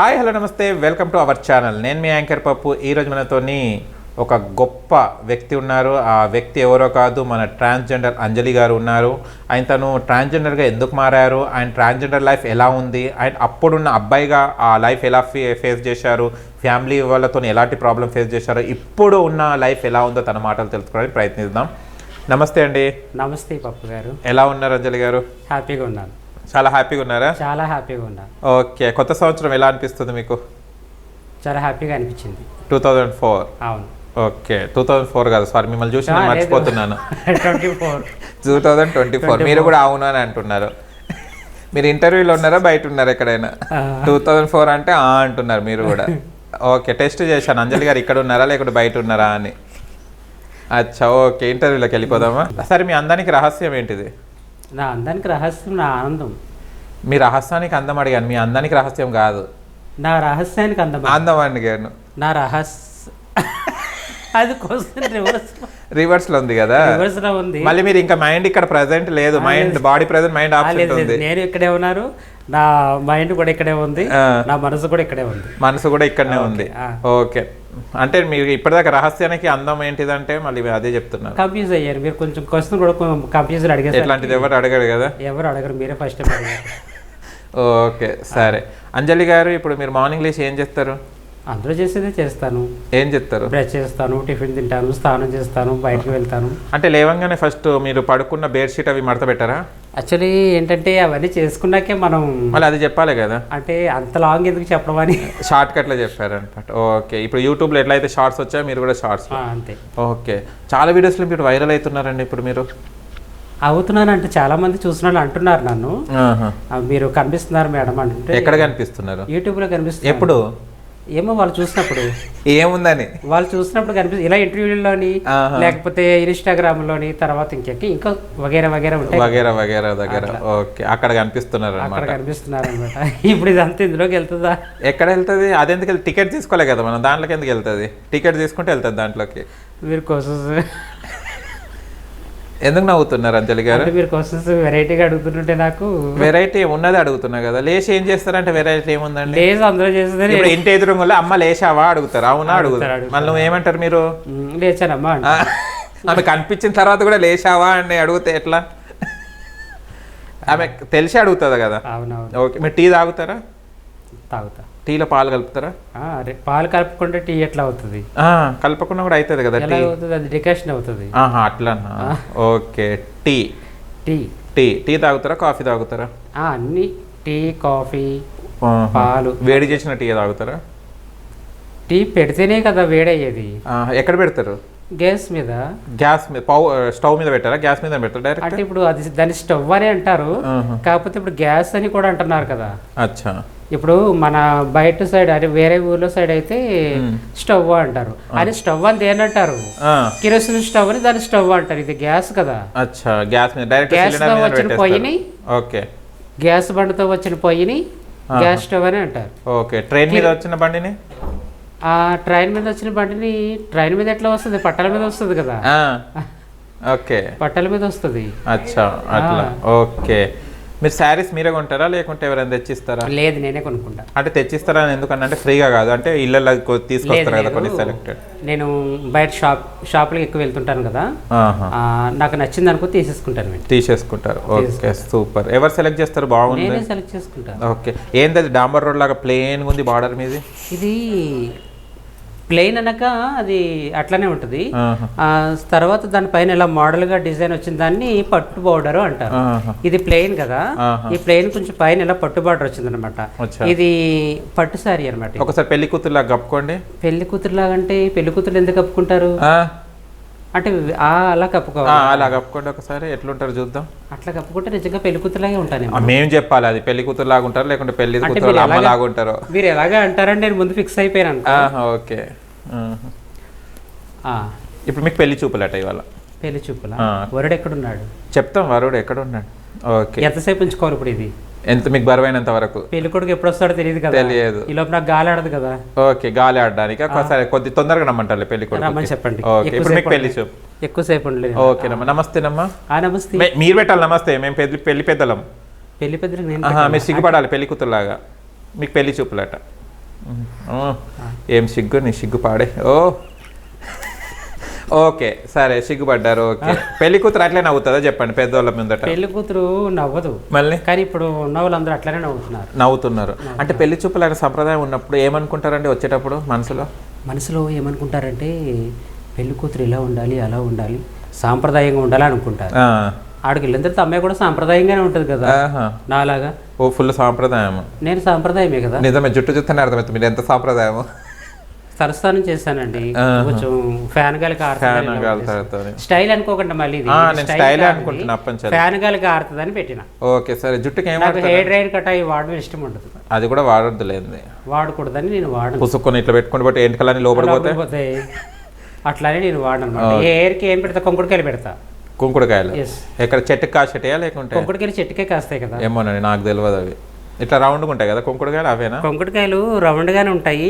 Hi hello నమస్తే. Welcome to our channel. నేను మీ యాంకర్ పప్పు. ఈరోజు మనతోని ఒక గొప్ప వ్యక్తి ఉన్నారు. ఆ వ్యక్తి ఎవరో కాదు మన ట్రాన్స్జెండర్ అంజలి గారు ఉన్నారు. ఆయన తను ట్రాన్స్జెండర్గా ఎందుకు మారారు? ఆయన ట్రాన్స్జెండర్ లైఫ్ ఎలా ఉంది? ఆయన అప్పుడున్న అబ్బాయిగా ఆ లైఫ్ ఎలా ఫేస్ చేశారు? ఫ్యామిలీ వాళ్ళతో ఎలాంటి ప్రాబ్లం ఫేస్ చేశారు? ఇప్పుడు ఉన్న లైఫ్ ఎలా ఉందో తన మాటలు తెలుసుకోవడానికి ప్రయత్నిద్దాం. నమస్తే అండి. నమస్తే పప్పు గారు. ఎలా ఉన్నారు అంజలి గారు? హ్యాపీగా ఉన్నాను. చాలా హ్యాపీగా ఉన్నారా? చాలా హ్యాపీగా ఉన్నాను ఓకే కొత్త సంవత్సరం ఎలా అనిపిస్తుంది మీకు? చాలా హ్యాపీగా అనిపించింది. Two thousand four? అవును. ఓకే టూ థౌజండ్ ఫోర్ కాదు సారీ మిమ్మల్ని చూసి నేను మర్చిపోతున్నాను. Twenty four. Two thousand twenty four మీరు కూడా అవును అని అంటున్నారు. మీరు ఇంటర్వ్యూలో ఉన్నారా బయట ఉన్నారా ఎక్కడైనా? టూ థౌజండ్ ఫోర్ అంటే ఆ అంటున్నారు మీరు కూడా. ఓకే టెస్ట్ చేశాను. అంజలి గారు ఇక్కడ ఉన్నారా లేకుంటే బయట ఉన్నారా అని. అచ్చా ఓకే ఇంటర్వ్యూలోకి వెళ్ళిపోదామా? సరే మీ అందానికి రహస్యం ఏంటిది? నా అందానికి రహస్యం నా ఆనందం. మీ రహస్యానికి అందం అడిగాను. మీ అందానికి రహస్యం కాదు. నా రహస్యానికి అందం అందం అడిగాను నా రహస్య అది క్వశ్చన్ రివర్స్ రివర్స్లో ఉంది కదా. రివర్స్లో ఉంది. మళ్ళీ మీరు ఇంకా మైండ్ ఇక్కడ ప్రెసెంట్ లేదు. మైండ్ బాడీ ప్రెసెంట్ మైండ్ ఆ, ఆబ్సెంట్ లేదు, లేదు. ఉంది. నేను ఇక్కడే ఉన్నారు నా మైండ్ కూడా ఇక్కడే ఉంది. నా మనసు కూడా ఇక్కడే ఉంది. మనసు కూడా ఇక్కడనే ఉంది. ఓకే. అంటే మీరు ఇప్పటిదాకా రహస్యానికి అందం ఏంటిదంటే మళ్ళీ అదే చెప్తున్నారు. కన్ఫ్యూజ్ అయ్యారు. మీరు కొంచెం క్వశ్చన్ కూడా కన్ఫ్యూజ్ అడిగేసారు ఎట్లాంటిది? ఎవరు అడగడు కదా? ఎవరు అడగరు. మీరే ఫస్ట్ అడిగారు. ఓకే సరే. అంజలి గారు ఇప్పుడు మీరు మార్నింగ్ లేచి ఏం చేస్తారు? అందరూ చేసేదే చేస్తాను. ఏం చెప్తారు బ్రష్ చేస్తాను టిఫిన్ తింటాను స్నానం చేస్తాను బయటకు వెళ్తాను. అంటే లేవంగానే ఫస్ట్ మీరు పడుకున్న బెడ్ షీట్ అవి మడత పెట్టారా? యాక్చువల్లీ ఏంటంటే అవన్నీ చేసుకున్నాకే మనం మళ్ళీ అది చెప్పాలి కదా. అంటే అంత లాంగ్ ఎందుకు చెప్పడం అని. షార్ట్ కట్లో చెప్పారనమాట ఓకే ఇప్పుడు యూట్యూబ్లో ఎట్లయితే షార్ట్స్ వచ్చాయో మీరు కూడా షార్ట్స్ అంతే. ఓకే చాలా వీడియోస్లో మీరు వైరల్ అవుతున్నారండి ఇప్పుడు మీరు. అవుతున్నాను అంటే చాలా మంది చూసిన అంటున్నారు నన్ను. మీరు కనిపిస్తున్నారు మేడం అంటే ఎక్కడ కనిపిస్తున్నారు? యూట్యూబ్లో కనిపిస్తుంది ఎప్పుడు? ఏమో వాళ్ళు చూసినప్పుడు. ఏముందని? వాళ్ళు చూసినప్పుడు కనిపిస్తుంది. ఇలా ఇంటర్వ్యూలోని. లేకపోతే ఇన్స్టాగ్రామ్లోని తర్వాత ఇంకెక్కి ఇంకా వగేరా వగేరా ఉంటాయి. వగేరా వగేరా దగ్గర. ఓకే. అక్కడ కనిపిస్తున్నారు అక్కడ కనిపిస్తున్నారు అనమాట ఇప్పుడు ఇదంతా ఇందులోకి వెళ్తుందా? ఎక్కడ వెళ్తుంది? అదెందుకు టికెట్ తీసుకోలే కదా మనం. దాంట్లోకి ఎందుకు వెళ్తుంది? టికెట్ తీసుకుంటే వెళ్తుంది దాంట్లోకి. మీరు క్వశ్చన్స్ ఎందుకు నవ్వుతున్నారు అంజలి గారు? మీరు క్వశ్చన్స్ వెరైటీగా అడుగుతుంటే నాకు వెరైటీ ఉన్నది అడుగుతున్నా కదా. లేచి ఏం చేస్తారంటే వెరైటీ ఏముందండి? లేదు అందరూ చేసేదని ఇప్పుడు ఇంటి ఎదురుగా అమ్మ లేచావా అడుగుతారు. అవునా అడుగుతారు. మళ్ళీ ఏమంటారు మీరు? "మ్, లేచానమ్మా ఆమె కనిపించిన తర్వాత కూడా లేచావా అని అడిగితే ఎట్లా? ఆమె తెలిసి అడుగుతుంది కదా? ఓకే మీరు టీ తాగుతారా? తాగుతా. టీలో పాలు కలుపుతారా? అరే, పాలు కలుపుకుంటే టీ ఎట్లా అవుతుంది? కలపకుండా కూడా అవుతుంది కదా టీ అవుతుంది? అది డికాషన్ అవుతుంది. ఆహా అట్లనా? Okay. Tea tea tea tea తాగుతారా కాఫీ తాగుతారా? అన్ని. Tea coffee. పాలు. వేడి చేసిన టీ తాగుతారా? టీ పెడితేనే కదా వేడయ్యేది. ఎక్కడ పెడతారు? గ్యాస్ మీద. గ్యాస్ మీద స్టవ్ మీద పెట్టారా? గ్యాస్ మీద పెడతారా డైరెక్ట్? అంటే ఇప్పుడు అది దాన్ని స్టవ్ అని అంటారు. కాకపోతే ఇప్పుడు గ్యాస్ అని కూడా అంటున్నారు కదా. అచ్చా. ఇప్పుడు మన బయట సైడ్ అంటే వేరే ఊర్లో సైడ్ అయితే స్టవ్ అంటారు. అని స్టవ్ అని దేనంటారు ఆ, కిరోసిన్ స్టవ్ అని దాన్ని స్టవ్ అంటారు. ఇది గ్యాస్ కదా. అచ్చా గ్యాస్ గ్యాస్తో మీద వచ్చిన పొయ్యిని ఓకే. గ్యాస్ బండతో వచ్చిన పొయ్యిని గ్యాస్ స్టవ్ అని అంటారు. ఓకే ట్రైన్ మీద వచ్చిన బండిని? ఆ ట్రైన్ మీద వచ్చిన బండిని ట్రైన్ మీద ఎట్లా వస్తుంది? పట్టాల మీద వస్తుంది కదా. ఓకే. పట్టాల మీద వస్తుంది. అచ్చా అట్లా. ఓకే. మీరు శారీస్ మీరే కొంటారా? లేకుంటే ఎవరైనా తెచ్చిస్తారా? లేదు నేనే కొనుక్కుంటా. అంటే తెచ్చిస్తారా అని ఎందుకన్నా? అంటే ఫ్రీగా కాదు. అంటే ఇళ్ళల్లో కొ- తీసుకొస్తారు కదా కొన్ని. సెలెక్టెడ్ నేను బయట షాప్ షాపులకు ఎక్కువ వెళ్తుంటాను కదా. నాకు నచ్చింది అనుకో తీసేసుకుంటాను తీసేసుకుంటారు. Okay super. ఎవరు సెలెక్ట్ చేస్తారు? బాగుంది. నేనే సెలెక్ట్ చేసుకుంటాను. ఓకే. ఏంది అది డాంబర్ రోడ్ లాగా ప్లేన్ ఉంది బార్డర్ మీది? ఇది ప్లెయిన్ అనక అది అట్లనే ఉంటుంది. తర్వాత దానిపైన ఇలా మోడల్గా డిజైన్ వచ్చిన దాన్ని పట్టు బౌడర్ అంటారు. ఇది ప్లెయిన్ కదా. ఈ ప్లెయిన్ కొంచెం పైన ఇలా పట్టు బార్డర్ వచ్చింది అనమాట. ఇది పట్టు సారీ అనమాట ఒకసారి పెళ్ళి కూతురులా కప్పుకోండి. పెళ్ళి కూతురులాగంటే పెళ్ళి కూతురు ఎందుకు కప్పుకుంటారు? అంటే ఆ అలా కప్పుకోవాలి. అలా కప్పుకోండి ఒకసారి ఎట్లుంటారు చూద్దాం. అట్లా కప్పుకుంటే నిజంగా పెళ్ళి కూతురులాగే ఉంటాను మేము చెప్పాలి అది పెళ్ళి కూతురు లాగా ఉంటారు లేకుంటే పెళ్ళి కూతురు మీరు అమ్మ ఎలాగా- లాగా ఉంటారు. మీరు ఎలాగా అంటారని నేను ముందు ఫిక్స్ అయిపోయాను ఓకే. ఇప్పుడు మీకు పెళ్ళి చూపులట ఇవాళ? పెళ్ళి చూపుల. వరుడు ఎక్కడున్నాడు? చెప్తాం వరుడు ఎక్కడ ఉన్నాడు ఓకే. ఎంతసేపు ఉంచుకోవాలి ఇప్పుడు ఇది? ఎంత మీకు బరువైనంత వరకు? పెళ్ళి కొడుకు ఎప్పుడు వస్తాడో తెలియదు కదా. తెలియదు. ఈ లోపు నాకు గాలి ఆడదు కదా. ఓకే గాలి ఆడడానికి. ఒకసారి కొద్ది తొందరగా నమ్మంటారు పెళ్ళి కొడుకు రమ్మని చెప్పండి. ఓకే ఇప్పుడు మీకు పెళ్ళి చూపు. ఎక్కువసేపు ఉండలేదు. ఓకేనమ్మా నమస్తేనమ్మా. ఆ నమస్తే. మీరు పెట్టాలి నమస్తే. మేము పెళ్ళి పెళ్ళి పెద్దలం. పెళ్ళి పెద్దలకు నేను ఆహా, మీరు సిగ్గుపడాలి పెళ్ళి కూతురులాగా. మీకు పెళ్ళి చూపులట. ఏం సిగ్గు? నీ సిగ్గు పాడే. ఓ ఓకే సరే సిగ్గుపడ్డారు ఓకే. పెళ్ళి కూతురు అట్లే నవ్వుతుందా చెప్పండి పెద్దోళ్ళ ముందట పెళ్ళి కూతురు నవ్వదు. మళ్ళీ? కానీ ఇప్పుడు ఉన్న వాళ్ళందరూ అట్లనే నవ్వుతున్నారు. నవ్వుతున్నారు. అంటే పెళ్ళి చూపులు అనే సంప్రదాయం ఉన్నప్పుడు ఏమనుకుంటారండి వచ్చేటప్పుడు మనసులో? మనసులో ఏమనుకుంటారంటే పెళ్ళి కూతురు ఇలా ఉండాలి అలా ఉండాలి సాంప్రదాయంగా ఉండాలి అనుకుంటారు. ఆడికి వెళ్ళిన తర్వాత అమ్మాయి కూడా సాంప్రదాయంగానే ఉంటుంది కదా. నాలాగా. ఓ ఫుల్ సాంప్రదాయం నేను సాంప్రదాయమే కదా. నిజమే జుట్టు చూస్తేనే అర్థమవుతుంది మీరు ఎంత సాంప్రదాయము? చేస్తానండి ఆహా. కొంచెం ఫ్యాన్ గాలికి ఆడుతుంది. స్టైల్ అనుకోకుండా మళ్ళీ స్టైల్ అనుకుంటున్నా. ఫ్యాన్ గాలికి ఆడుతుందని పెట్టిన. ఓకే సరే జుట్టుకి ఏం నాకు వాడతారు? హెయిర్ డ్రైర్ కట్ అయ్యి వాడడం ఇష్టం ఉండదు. అది కూడా వాడొద్దులేంది వాడకూడదని నేను వాడను. పుసుక్కొని ఇట్లా పెట్టుకుని బట్టి ఎంటకలని లోపలికి పోతే? లేకపోతే అట్లానే నేను వాడను హెయిర్కి ఏం పెడతా? కొంకుడికాయలు పెడతా. కుంకుడుకాయలు? ఎక్కడ చెట్టుకి కాసేటయా లేకుంటే? కొంకుడికాయలు చెట్టుకే కాస్తాయి కదా. ఏమోనండి నాకు తెలియదు అవి. ఇట్లా రౌండ్గా ఉంటాయి కదా? కుంకుడుకాయలు అవేనా? కొంకుడికాయలు రౌండ్ గానే ఉంటాయి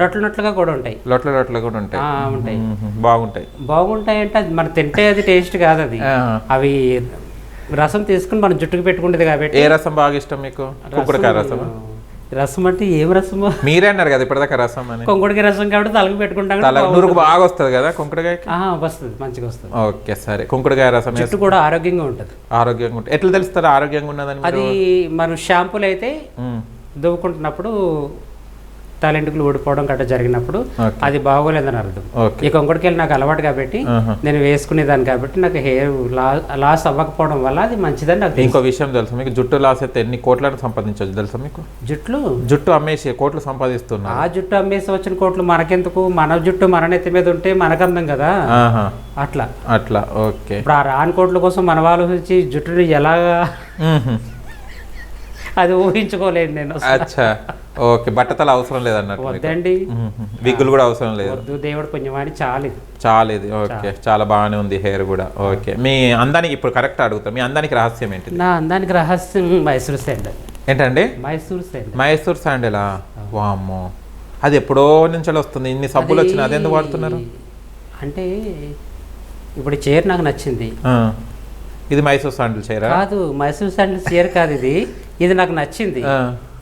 నట్లు నట్లుగా కూడా ఉంటాయి. లొట్ల లొట్ల కూడా ఉంటాయి. ఉంటాయి. బాగుంటాయి. బాగుంటాయి అంటే అది మనం తింటే అది టేస్ట్ కాదు అది. అవి రసం తీసుకుని మనం జుట్టుకు పెట్టుకుంటది కాబట్టి ఏ రసం బాగా ఇష్టం మీకు? కుంకుడుకాయ రసం రసం అంటే ఏం రసము? మీరే అన్నారు కదా ఇప్పటిదాకా రసం అని. కొంకుడికి రసం కాబట్టి తలకు పెట్టుకుంటాం తల నురుగు బాగా వస్తుంది కదా కుంకుడుకాయకి ఆహా, వస్తుంది మంచిగా వస్తుంది. ఓకే సరే. కుంకుడుకాయ రసం జుట్టు కూడా ఆరోగ్యంగా ఉంటుంది. ఆరోగ్యంగా ఉంటుంది. ఎట్లా తెలుస్తారు ఆరోగ్యంగా ఉన్నదని? అది మనం షాంపూలు అయితే. దువ్వుకుంటున్నప్పుడు తలెంటుకులు ఊడిపోవడం గట్రా జరిగినప్పుడు. అది బాగోలేదని అర్థం. ఈ కొంకుడికాయలు నాకు అలవాటు కాబట్టి. నేను వేసుకునేదాన్ని కాబట్టి నాకు హెయిర్ లాస్ అవ్వకపోవడం వల్ల అది మంచిదని నాకు. ఇంకో విషయం తెలుసా మీకు? జుట్టు లాస్ అయితే ఎన్ని కోట్లను సంపాదించవచ్చు తెలుసా మీకు? జుట్లు? జుట్టు అమ్మేసి కోట్లు సంపాదిస్తున్నారు. ఆ జుట్టు అమ్మేసి వచ్చిన కోట్లు మనకెందుకు? మన జుట్టు మన నెత్తి మీద ఉంటే మనకందం కదా. అట్లా. అట్లా. ఓకే. ఇప్పుడు ఆ రాని కోట్ల కోసం మన ఆలోచించి జుట్టుని ఎలాగా మ్మ్హ. అది ఊహించుకోలేను నేను. అచ్చా. ఓకే బట్టతల అవసరం లేదన్నట్టు. వద్దండి. విగ్గులు కూడా అవసరం లేదు. వద్దు దేవుడు పుణ్యమాని చాలు ఇది. చాలా ఇది ఓకే. చాలా. బాగానే ఉంది హెయిర్ కూడా. ఓకే. మీ అందానికి ఇప్పుడు కరెక్ట్ అడుగుతా. మీ అందానికి రహస్యం ఏంటిది? నా అందానికి రహస్యం మైసూర్ శాండల్. ఏంటండి? మైసూర్ శాండల్. మైసూర్ శాండిలా? వామ్మో. అది ఎప్పుడో నుంచి వస్తుంది. ఇన్ని సబ్బులు అది- వచ్చినాయి అదెందుకు వాడుతున్నారు? అంటే ఇప్పుడు చీర నాకు నచ్చింది. ఇది మైసూర్ శాండిల్ చేయరా కాదు మైసూర్ శాండల్ చీర కాదు ఇది. ఇది నాకు నచ్చింది.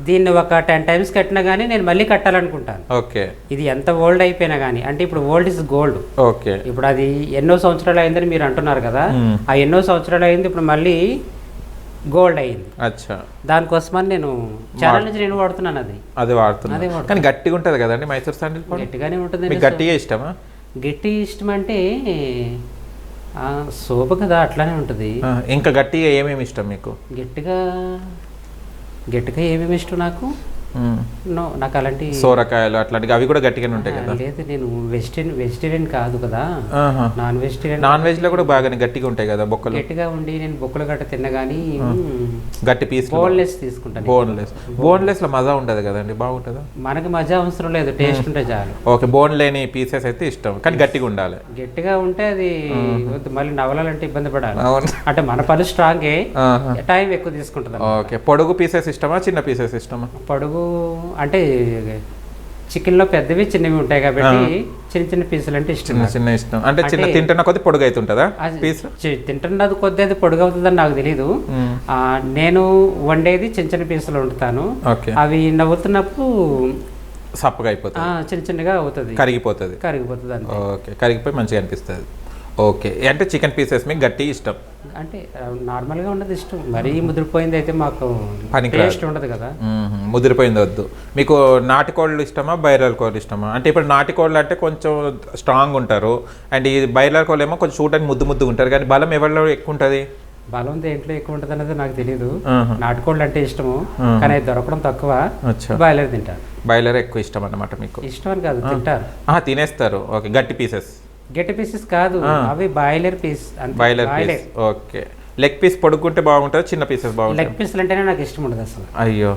దీన్ని ఒక టెన్ టైమ్స్ కట్టినా కానీ నేను మళ్ళీ కట్టాలనుకుంటాను. ఓకే. ఇది ఎంత ఓల్డ్ అయిపోయినా కానీ అంటే ఇప్పుడు ఓల్డ్ ఇస్ గోల్డ్ ఓకే. ఇప్పుడు అది ఎన్నో సంవత్సరాలు అయిందని మీరు అంటున్నారు కదా. ఆ ఎన్నో సంవత్సరాలు అయింది ఇప్పుడు మళ్ళీ గోల్డ్ అయింది. అచ్చా. దానికోసమని నేను చాలా నుంచి నేను వాడుతున్నాను అది. అది వాడుతున్నా అదే వాడుతున్నా. కానీ గట్టిగా ఉంటుంది కదండి మైసూర్ శాండిల్ గట్టిగానే ఉంటుంది గట్టిగా ఇష్టమా? గట్టి ఇష్టం అంటే సోపు కదా అట్లానే ఉంటుంది. ఇంకా గట్టిగా ఏమేమి ఇష్టం మీకు? గట్టిగా గట్టిగా ఏమేమి ఇష్టం నాకు? నో నాకు అలాంటి సోరకాయలు అట్లాంటివి అవి కూడా గట్టిగానే ఉంటాయి కదా? లేదు నేను వెజిటేరియన్ వెజిటేరియన్ కాదు కదా. నాన్ వెజిటేరియన్ నాన్ వెజ్లో కూడా బాగానే గట్టిగా ఉంటాయి కదా బొక్కలు? గట్టిగా ఉండి నేను బొక్కలు గట్ట తిన్నా కానీ గట్టి పీస్ బోన్లెస్ తీసుకుంటాను బోన్లెస్ బోన్లెస్. లో మజా ఉంటది కదండి బాగుంటుందా? మనకి మజా అవసరం లేదు టేస్ట్ ఉంటే చాలు. ఓకే బోన్ లేని పీసెస్ అయితే ఇష్టం కానీ గట్టిగా ఉండాలి. గట్టిగా ఉంటే అది మళ్ళీ నవలాలంటే ఇబ్బంది పడాలి. అంటే మన పని స్ట్రాంగే. టైం ఎక్కువ తీసుకుంటుంది ఓకే పొడుగు పీసెస్ ఇష్టమా చిన్న పీసెస్ ఇష్టమా? పొడుగు అంటే చికెన్లో పెద్దవి చిన్నవి ఉంటాయి కాబట్టి చిన్న చిన్న పీసులు అంటే ఇష్టం చిన్న చిన్న ఇష్టం. అంటే చిన్న తింటున్న కొద్ది పొడుగు అవుతుంటుందా పీస్? తింటున్నది కొద్ది అది పొడుగు అవుతుందని నాకు తెలియదు నేను వండేది చిన్న చిన్న పీసులు వండుతాను. అవి నవ్వుతున్నప్పుడు సప్పగా అయిపోతుంది చిన్న చిన్నగా అవుతుంది. కరిగిపోతుంది. కరిగిపోతుంది ఓకే. కరిగిపోయి మంచిగా అనిపిస్తుంది. ఓకే. అంటే చికెన్ పీసెస్ మీకు గట్టి ఇష్టం? అంటే నార్మల్గా ఉండదు ఇష్టం. మరీ ముదిరిపోయింది అయితే మాకు పనికిరాదు. టేస్ట్ ఉండదు కదా. ముదిరిపోయింది వద్దు. మీకు నాటుకోళ్ళు ఇష్టమా బైరల్ కోళ్ళు ఇష్టమా? అంటే ఇప్పుడు నాటుకోళ్ళు అంటే కొంచెం స్ట్రాంగ్ ఉంటారు. అండ్ ఈ బైరల్ కోళ్ళు ఏమో కొంచెం చూడడానికి ముద్దు ముద్దుగా ఉంటారు. కానీ బలం ఎవరిలో ఎక్కువ ఉంటుంది? బలం దేంట్లో ఎక్కువ ఉంటుంది అనేది నాకు తెలియదు. నాటుకోళ్ళు అంటే ఇష్టము. కానీ అది దొరకడం తక్కువ. బాయిలర్ తింటారు. బైలర్ ఎక్కువ ఇష్టం అన్నమాట మీకు. ఇష్టం అని కాదు తింటారు. తినేస్తారు. ఓకే. గట్టి పీసెస్. గట్టి పీసెస్ కాదు అవి boiler piece piece okay. Leg piece పొడుక్కుంటే బాగుంటుంది చిన్న పీసెస్ బాగుంటాయి లెగ్ పీసులు అంటేనే నాకు ఇష్టం ఉండదు అసలు. అయ్యో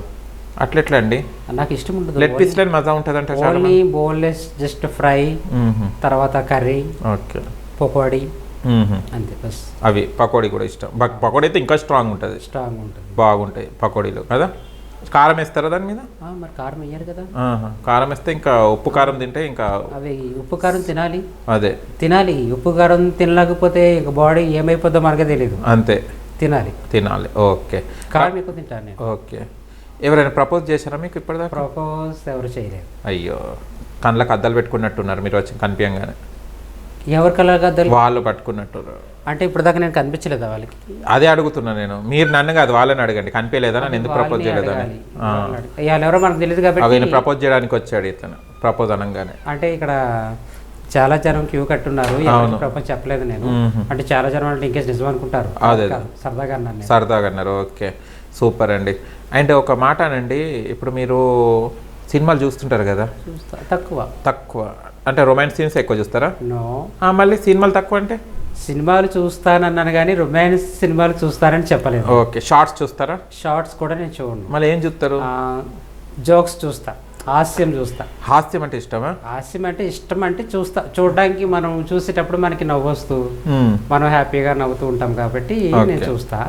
అట్లెట్లా అండి నాకు ఇష్టం ఉండదు లెగ్ పీస్ లేని మజా ఉంటుంది అంటే ఓన్లీ బోన్లెస్ జస్ట్ ఫ్రై. తర్వాత కర్రీ ఓకే. పకోడీ. అంతే బస్. అవి పకోడీ కూడా ఇష్టం. పకోడీ అయితే ఇంకా స్ట్రాంగ్ ఉంటుంది. స్ట్రాంగ్ ఉంటుంది. బాగుంటాయి పకోడీలు కదా? కారం వేస్తారా దాని మీద? మరి కారం వేయరు కదా. కారం వేస్తే ఇంకా ఉప్పు కారం తింటే ఇంకా అవి ఉప్పు కారం తినాలి. అదే. తినాలి. ఉప్పు కారం తినలేకపోతే ఇక బాడీ ఏమైపోద్దో మనకే తెలియదు అంతే. తినాలి. తినాలి. ఓకే. కారం ఎక్కువ తింటాను నేను. ఓకే. ఎవరైనా ప్రపోజ్ చేశారా మీకు ఇప్పటిదాకా? ప్రపోజ్ ఎవరు చేయలేదు. అయ్యో. కళ్ళకి అద్దాలు పెట్టుకున్నట్టున్నారు మీరు వచ్చి కనిపించగానే. ఎవరి కలర్ గద్దలు వాళ్ళు పట్టుకున్నట్టు. అంటే ఇప్పుడు దాకా నేను కనిపించలేదా వాళ్ళకి? అదే అడుగుతున్నా నేను. మీరు నన్ను కాదు వాళ్ళని అడగండి. కనిపించలేదా నన్ను ఎందుకు ప్రపోజ్ చేయలేదని? ఎవరో మనకు తెలియదు కాబట్టి ప్రపోజ్ చేయడానికి వచ్చాడు ఇతను. ప్రపోజ్ అనగానే. అంటే ఇక్కడ చాలా జనం క్యూ కట్టున్నారు. ప్రపంచం చెప్పలేదు నేను. అంటే చాలా జనం అంటే ఇంకేసి నిజం అనుకుంటారు. అదే. సరదాగా అన్నాను నేను. సరదాగా అన్నారు. ఓకే. సూపర్ అండి. అండ్ ఒక మాట అనండి. ఇప్పుడు మీరు సినిమాలు చూస్తుంటారు కదా? తక్కువ. తక్కువ. అంటే రొమాన్స్ సీన్స్ ఎక్కువ చూస్తారా? నో మళ్ళీ సినిమాలు తక్కువ అంటే? సినిమాలు చూస్తానన్నాను కానీ రొమాన్స్ సినిమాలు చూస్తానని చెప్పలేదు. ఓకే షార్ట్స్ చూస్తారా? షార్ట్స్ కూడా నేను చూడను. మళ్ళీ ఏం చూస్తారు? జోక్స్ చూస్తా హాస్యం చూస్తా. హాస్యం అంటే ఇష్టమా? హాస్యం అంటే ఇష్టం అంటే చూస్తా. చూడడానికి మనం చూసేటప్పుడు మనకి నవ్వు వస్తూ. మనం హ్యాపీగా నవ్వుతూ ఉంటాం కాబట్టి. నేను చూస్తా.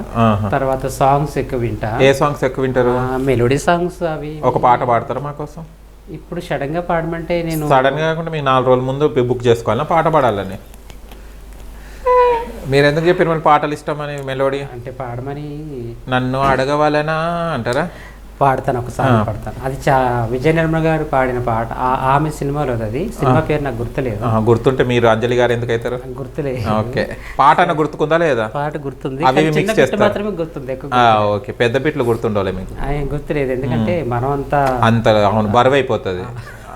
తర్వాత సాంగ్స్ ఎక్కువ వింటా. ఏ సాంగ్స్ ఎక్కువ వింటారు? మెలోడీ సాంగ్స్ అవి ఒక పాట పాడతారా మా కోసం? ఇప్పుడు సడన్గా పాడమంటే నేను సడన్గా కాకుండా మీకు నాలుగు రోజుల ముందు బుక్ చేసుకోవాలా పాట పాడాలని. మీరు ఎందుకు చెప్పారు మళ్ళీ పాటలు ఇష్టమని మెలోడీ? అంటే పాడమని నన్ను అడగవాలనా? అంటారా? పాడతాను ఒక సాంగ్ పాడతాను. అది చా విజయ నిర్మల గారు పాడిన పాట ఆ- ఆమె సినిమాలో అది. సినిమా పేరు నాకు గుర్తులేదు. గుర్తుంటే మీరు అంజలి గారు ఎందుకు అవుతారు గుర్తులేదు. ఓకే. పాట అన్న గుర్తుకుందా లేదా? పాట గుర్తుంది. మాత్రమే గుర్తుంది ఓకే. పెద్ద బిట్లు గుర్తుండాలి మీకు. ఆయన గుర్తులేదు ఎందుకంటే మనం అంతా అంత అవును బరువు అయిపోతుంది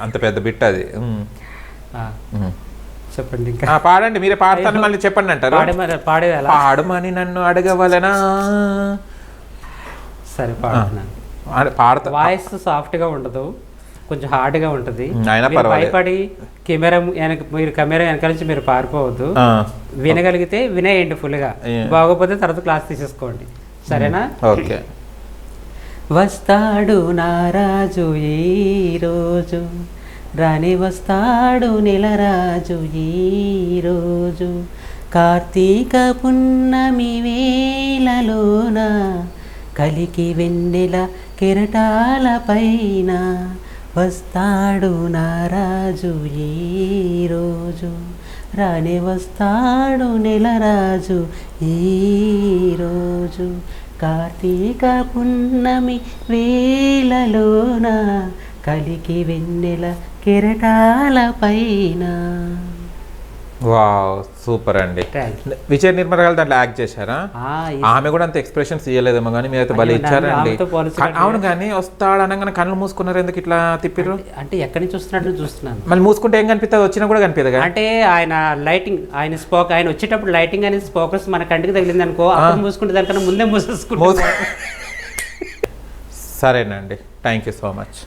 అంత పెద్ద బిట్ అది. చెప్పండి ఇంకా. పాడండి మీరే పాడతాను మళ్ళీ చెప్పండి అంటారు. పాడమని నన్ను అడగవలనా? సరే పాడుతున్నాను. పాడతా వాయిస్ సాఫ్ట్గా ఉండదు. కొంచెం హార్డ్గా ఉంటది. భయపడి కెమెరా వెనక మీరు కెమెరా వెనక నుంచి మీరు పారిపోవద్దు. వినగలిగితే వినేయండి full గా. Yeah. బాగోపోతే తర్వాత క్లాస్ తీసేసుకోండి. సరేనా? ఓకే. వస్తాడు నారాజు ఈ రోజు. రాని వస్తాడు నెలరాజు ఈ రోజు. కార్తీక పున్నమి వేళలోన కలికి వెన్నెల కెరటాల పైన వస్తాడు నారాజు ఈ రోజు. రాని వస్తాడు నెలరాజు ఈ రోజు. కార్తీక పున్నమి వేలలోన కలికి వెన్నెల కెరటాల పైన వావ్ సూపర్ అండి. విజయ నిర్మల దాంట్లో యాక్ట్ చేశారా? ఆమె కూడా అంత ఎక్స్ప్రెషన్స్ ఇవ్వలేదేమో కానీ మీరైతే భలే ఇచ్చారండి. అవును కానీ వస్తాడు అనగానే కళ్ళు మూసుకున్నారు ఎందుకు ఇట్లా తిప్పిర్రు? అంటే ఎక్కడి నుంచి వస్తున్నట్టు చూస్తున్నాను. మళ్ళీ మూసుకుంటే ఏం కనిపిస్తుంది వచ్చినా కూడా కనిపిస్తుంది అంటే ఆయన లైటింగ్ ఆయన స్పోక్ ఆయన వచ్చేటప్పుడు లైటింగ్ అనేది స్పోకస్ మన కంటికి తగిలింది అనుకో మూసుకుంటే దానికన్నా ముందే మూసేసుకుంటాం సరేనండి. Thank you so much